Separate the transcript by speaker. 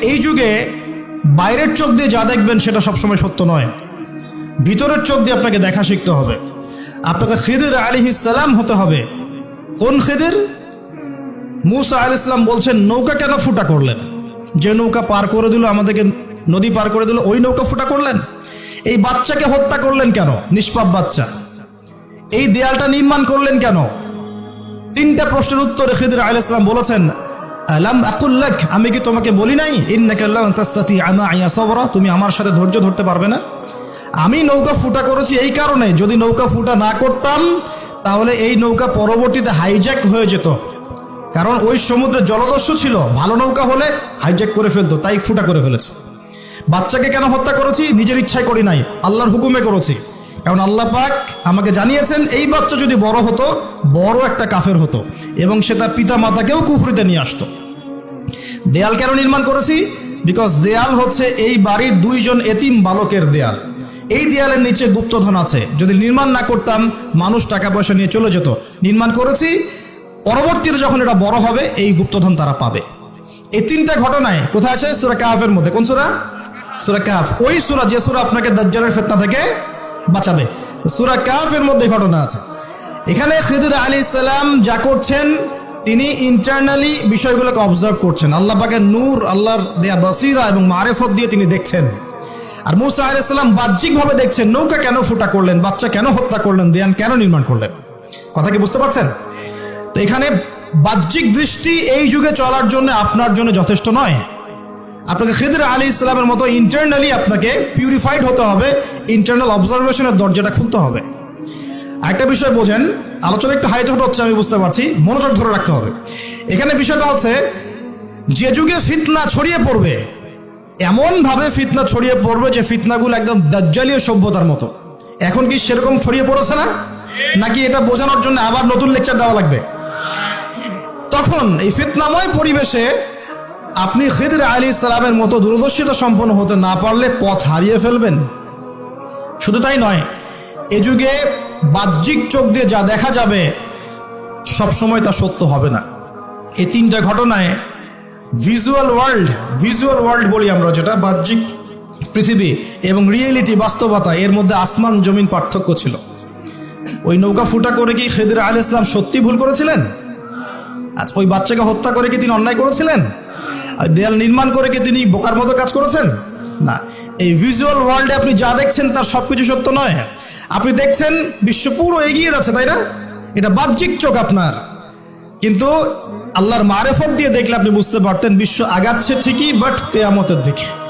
Speaker 1: এই যুগে বাইরের চোখ দিয়ে যা দেখবেন সেটা সবসময় সত্য নয়। ভিতরের চোখ দিয়ে আপনাকে দেখা শিখতে হবে। আপনাকে খিদির আলী ইসালাম হতে হবে। কোন খিদির? মুসা আল ইসলাম বলছেন, নৌকা কেন ফুটা করলেন? যে নৌকা পার করে দিল আমাদেরকে, নদী পার করে দিল, ওই নৌকা ফুটা করলেন? এই বাচ্চাকে হত্যা করলেন কেন? নিষ্পাপ বাচ্চা। এই দেয়ালটা নির্মাণ করলেন কেন? তিনটা প্রশ্নের উত্তরে খিদির আল ইসলাম বলেছেন আলাম আকুল্লাক আমি কি তোমাকে বলি নাই? ইন্নাকাল্লাহ তাস্তাতি আমা সবরা, তুমি আমার সাথে ধৈর্য ধরতে পারবে না? আমি নৌকা ফুটা করেছি এই কারণে, যদি নৌকা ফুটা না করতাম, তাহলে এই নৌকা পরবর্তীতে হাইজ্যাক হয়ে যেত। কারণ ওই সমুদ্রে জলদস্যু ছিল, ভালো নৌকা হলে হাইজ্যাক করে ফেলতো, তাই ফুটা করে ফেলেছে। বাচ্চাকে কেন হত্যা করেছি? নিজের ইচ্ছায় করি নাই, আল্লাহর হুকুমে করেছি। কারণ আল্লাহ পাক আমাকে জানিয়েছেন, এই বাচ্চা যদি বড় হতো, বড় একটা কাফের হতো এবং সে তার পিতা মাতাকেও কুফরিতে নিয়ে আসতো। দেয়াল কেন নির্মাণ করেছি? বিকজ দেয়াল হচ্ছে এই বাড়ির দুইজন এতিম বালকের দেয়াল। এই দেয়ালের নিচে গুপ্তধন আছে। যদি নির্মাণ না করতাম, মানুষ টাকা পয়সা নিয়ে চলে যেত। নির্মাণ করেছি, পরবর্তীতে যখন এটা বড় হবে, এই গুপ্তধন তারা পাবে। এই তিনটা ঘটনায় কোথায় আছে? সুরা কাহাফের মধ্যে। কোন সুরা? সুরা কাহাফ। ওই সুরা, যে সুরা আপনাকে দাজ্জালের ফেতনা থেকে বাঁচাবে। সুরা কাহাফের মধ্যে ঘটনা আছে। এখানে খিদির আলী ইসলাম যা করছেন, তিনি ইন্টারনালি বিষয়গুলোকে অবজার্ভ করছেন। আল্লাহ পাকের নূর, আল্লাহর দেয়া বসিরা এবং মারেফত দিয়ে তিনি দেখছেন। আর মুসা আলাইসাল্লাম বাহ্যিকভাবে দেখছেন, নৌকা কেন ফুটা করলেন, বাচ্চা কেন হত্যা করলেন দেয়ান কেন নির্মাণ করলেন? কথা কি বুঝতে পারছেন? তো এখানে বাহ্যিক দৃষ্টি এই যুগে চলার জন্য আপনার জন্য যথেষ্ট নয়। আপনাকে খিদির আলী ইসলামের মতো ইন্টারনালি আপনাকে পিউরিফাইড হতে হবে ইন্টারনাল অবজারভেশনের দরজাটা খুলতে হবে। একটা বিষয় বোঝেন, আলোচনা একটু হাইট হচ্ছে, আমি বুঝতে পারছি, মনোযোগ ধরে রাখতে হবে। এখানে বিষয়টা হচ্ছে, যে যুগে ফিতনা ছড়িয়ে পড়বে এমন ভাবে ফিতনা ছড়িয়ে পড়বে যে ফিতনাগুলো একদম দাজ্জালীয় সভ্যতার মতো। এখন কি সেরকম ছড়িয়ে পড়েছে না? নাকি এটা বোঝানোর জন্য আবার নতুন লেকচার দেওয়া লাগবে? তখন এই ফিতনাময় পরিবেশে আপনি খিদির আলী ইসলামের মতো দূরদর্শিতা সম্পন্ন হতে না পারলে পথ হারিয়ে ফেলবেন। শুধু তাই নয়, এ যুগে বাহ্যিক চোখ দিয়ে যা দেখা যাবে সব সময় তা সত্য হবে না। এই তিনটা ঘটনায় ভিজুয়াল ওয়ার্ল্ড ভিজুয়াল ওয়ার্ল্ড বলি আমরা যেটা, বাহ্যিক পৃথিবী এবং রিয়েলিটি বাস্তবতা, এর মধ্যে আসমান জমিন পার্থক্য ছিল। ওই নৌকা ফুটা করে কি খেদির আল ইসলাম সত্যি ভুল করেছিলেন? আজ ওই বাচ্চাকে হত্যা করে কি তিনি অন্যায় করেছিলেন? দেয়াল নির্মাণ করে কি তিনি বোকার মতো কাজ করেছেন? না। এই ভিজুয়াল ওয়ার্ল্ডে আপনি যা দেখছেন তার সবকিছু সত্য নয়। আপনি দেখছেন বিশ্ব পুরো এগিয়ে যাচ্ছে, তাই না? এটা বাহ্যিক চোখ আপনার। কিন্তু আল্লাহর মারেফত দিয়ে দেখলে আপনি বুঝতে পারতেন বিশ্ব আগাচ্ছে ঠিকই বাট কেয়ামতের দিকে।